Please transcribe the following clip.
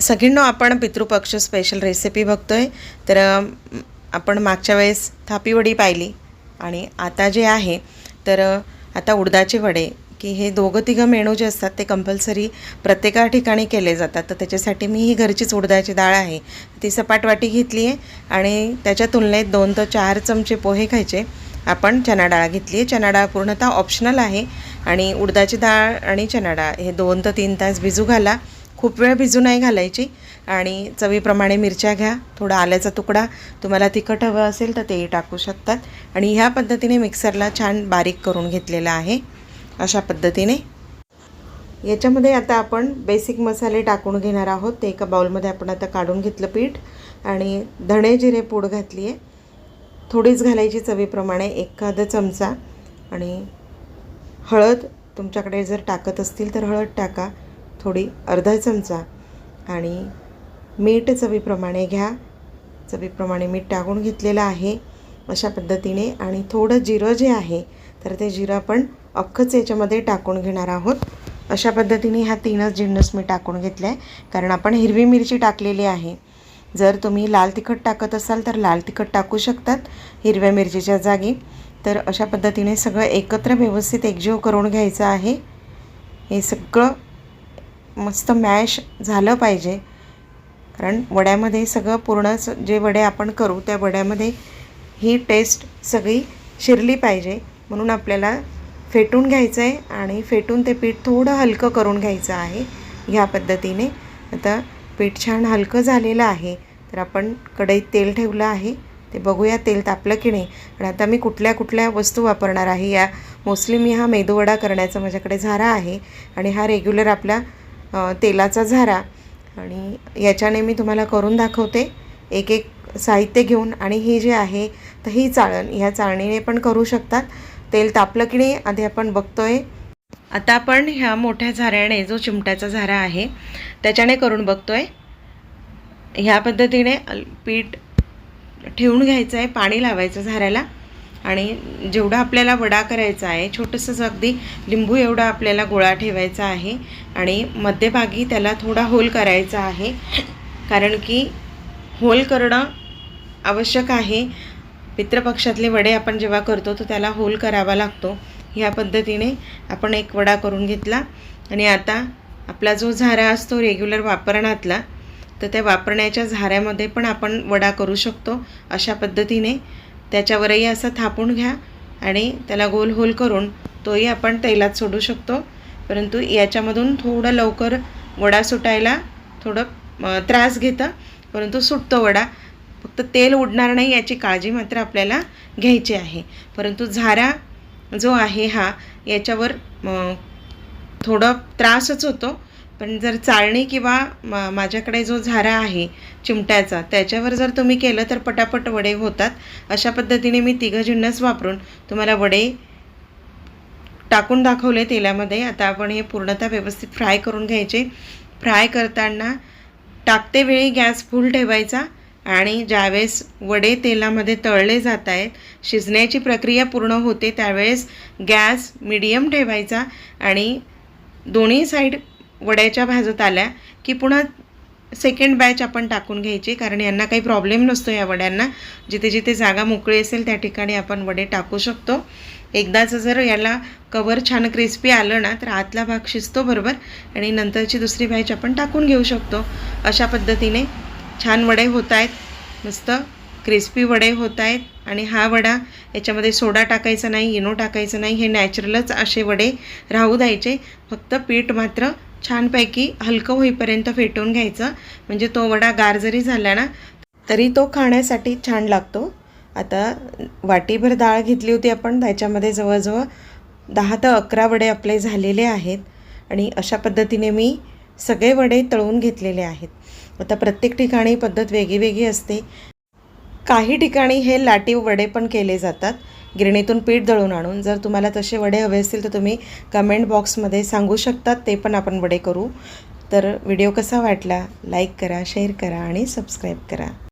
सगळींनो आपण Pitrupaksha special recipe बघतो आहे तर आपण मागच्या वेळेस थापीवडी पाहिली आणि आता जे आहे तर आता उडदाचे वडे की हे दोघं तिघं मेणू जे असतात ते कंपल्सरी प्रत्येका ठिकाणी केले जातात. तर त्याच्यासाठी मी ही घरचीच उडदाची डाळ आहे. ती सपाट वाटी घेतली आहे आणि त्याच्या तुलनेत दोन ते चार चमचे पोहे खायचे. आपण चना डाळ घेतली आहे. चना डाळ पूर्णतः ऑप्शनल आहे आणि उडदाची डाळ आणि चना डाळ हे दोन ते तीन तास भिजू घाला. खूप वेळ भिजू नाही घालायची. आणि चवीप्रमाणे मिरच्या घ्या थोडा आल्याचा तुकडा. तुम्हाला तिखट हवं असेल तर तेही टाकू शकतात. आणि ह्या पद्धतीने मिक्सरला छान बारीक करून घेतलेलं आहे. अशा पद्धतीने. याच्यामध्ये आता आपण बेसिक मसाले टाकून घेणार आहोत. ते एका बाउलमध्ये आपण आता काढून घेतलं पीठ. आणि धणे जिरे पूड घातली आहे थोडीच घालायची चवीप्रमाणे एखादा चमचा. आणि हळद तुमच्याकडे जर टाकत असतील तर हळद टाका. थोडी अर्धा चमचा आणि मीठ चवीप्रमाणे घ्या. चवीप्रमाणे मीठ टाकून घेतलेलं आहे अशा पद्धतीने. आणि थोडं जिरं जे आहे तर ते जिरं आपण अख्खंच याच्यामध्ये टाकून घेणार आहोत. अशा पद्धतीने ह्या तीनच जिन्नस मी टाकून घेतल्या आहे कारण आपण हिरवी मिरची टाकलेली आहे. जर तुम्ही लाल तिखट टाकत असाल तर लाल तिखट टाकू शकतात हिरव्या मिरचीच्या जागी. तर अशा पद्धतीने सगळं एकत्र व्यवस्थित एकजीव करून घ्यायचं आहे. हे सगळं मस्त मॅश झालं पाहिजे. कारण वड्यामध्ये सगळं पूर्ण जे वडे आपण करू त्या वड्यामध्ये ही टेस्ट सगळी शिरली पाहिजे. म्हणून आपल्याला फेटून घ्यायचं आहे आणि फेटून ते पीठ थोडं हलकं करून घ्यायचं आहे ह्या पद्धतीने. आता पीठ छान हलकं झालेलं आहे. तर आपण कढईत तेल ठेवलं आहे. ते बघूया तेल तापलं की नाही. आणि आता मी कुठल्या कुठल्या वस्तू वापरणार आहे या मोस्टली मी हा मेदूवडा करण्याचा माझ्याकडे झारा आहे. आणि हा रेग्युलर आपला तेलाचा झारा. आणि याच्याने मी तुम्हाला करून दाखवते. एक एक साहित्य घेऊन. आणि ही जी आहे तर ही चाळण ह्या चाळणीने पण करू शकतात. तेल तापलं की नाही आधी आपण बघतोय. आता आपण ह्या मोठ्या झाऱ्याने जो चिमट्याचा झारा आहे त्याच्याने करून बघतोय. ह्या पद्धतीने अल- पीठ ठेवून घ्यायचं आहे पाणी लावायचं झाऱ्याला. आणि जेवढा आपल्याला वडा करायचा आहे छोटंसंच अगदी लिंबू एवढा आपल्याला गोळा ठेवायचा आहे आणि मध्यभागी त्याला थोडा होल करायचा आहे. कारण की होल करणं आवश्यक आहे. पितृपक्षातले वडे आपण जेव्हा करतो तर त्याला होल करावा लागतो. ह्या पद्धतीने आपण एक वडा करून घेतला आणि आता आपला जो झारा असतो रेग्युलर वापरण्यातला तर त्या वापरण्याच्या झाऱ्यामध्ये पण आपण वडा करू शकतो. अशा पद्धतीने त्याच्यावरही असं थापून घ्या आणि त्याला गोल होल करून तोही आपण तेलात सोडू शकतो. परंतु याच्यामधून थोडं लवकर वडा सुटायला थोडं त्रास घेतं. परंतु सुटतो वडा. फक्त तेल उडणार नाही याची काळजी मात्र आपल्याला घ्यायची आहे. परंतु झारा जो आहे हा याच्यावर थोडा थोडं त्रासच होतो. पण जर चाळणी किंवा मा माझ्याकडे जो झारा आहे चिमट्याचा त्याच्यावर जर तुम्ही केलं तर पटापट वडे होतात. अशा पद्धतीने मी तिघं जिन्नस वापरून तुम्हाला वडे टाकून दाखवले तेलामध्ये. आता आपण हे पूर्णतः व्यवस्थित फ्राय करून घ्यायचे. फ्राय करताना टाकते वेळी गॅस फुल ठेवायचा आणि ज्यावेळेस वडे तेलामध्ये तळले जात आहेत शिजण्याची प्रक्रिया पूर्ण होते त्यावेळेस गॅस मिडियम ठेवायचा आणि दोन्ही साईड वड्याच्या भाजत आल्या की पुन्हा सेकंड बॅच आपण टाकून घ्यायची कारण यांना काही प्रॉब्लेम नसतो या वड्यांना. जिथे जिथे जागा मोकळी असेल त्या ठिकाणी आपण वडे टाकू शकतो. एकदाचं जर याला कवर छान क्रिस्पी आलं ना तर आतला भाग शिजतो बरोबर आणि नंतरची दुसरी बॅच आपण टाकून घेऊ शकतो. अशा पद्धतीने छान वडे होत आहेत. मस्त क्रिस्पी वडे होत आहेत. आणि हा वडा याच्यामध्ये सोडा टाकायचा नाही इनो टाकायचं नाही हे नॅचरलच असे वडे राहू द्यायचे. फक्त पीठ मात्र छानपैकी हलकं होईपर्यंत फेटून घ्यायचं. म्हणजे तो वडा गार जरी झाला ना तरी तो खाण्यासाठी छान लागतो. आता वाटीभर डाळ घेतली होती आपण त्याच्यामध्ये जवळजवळ दहा ते अकरा वडे आपले झालेले आहेत. आणि अशा पद्धतीने मी सगळे वडे तळून घेतलेले आहेत. आता प्रत्येक ठिकाणी पद्धत वेगळी वेगळी असते. काही ठिकाणी हे लाटी वडे पण केले जातात. गिरणीतून पीठ दळून आणून जर तुम्हाला तसे वडे हवे असतील तर तुम्ही कमेंट बॉक्समध्ये सांगू शकतात ते पण आपण वडे करू. तर व्हिडिओ कसा वाटला? लाईक करा शेअर करा आणि सबस्क्राईब करा.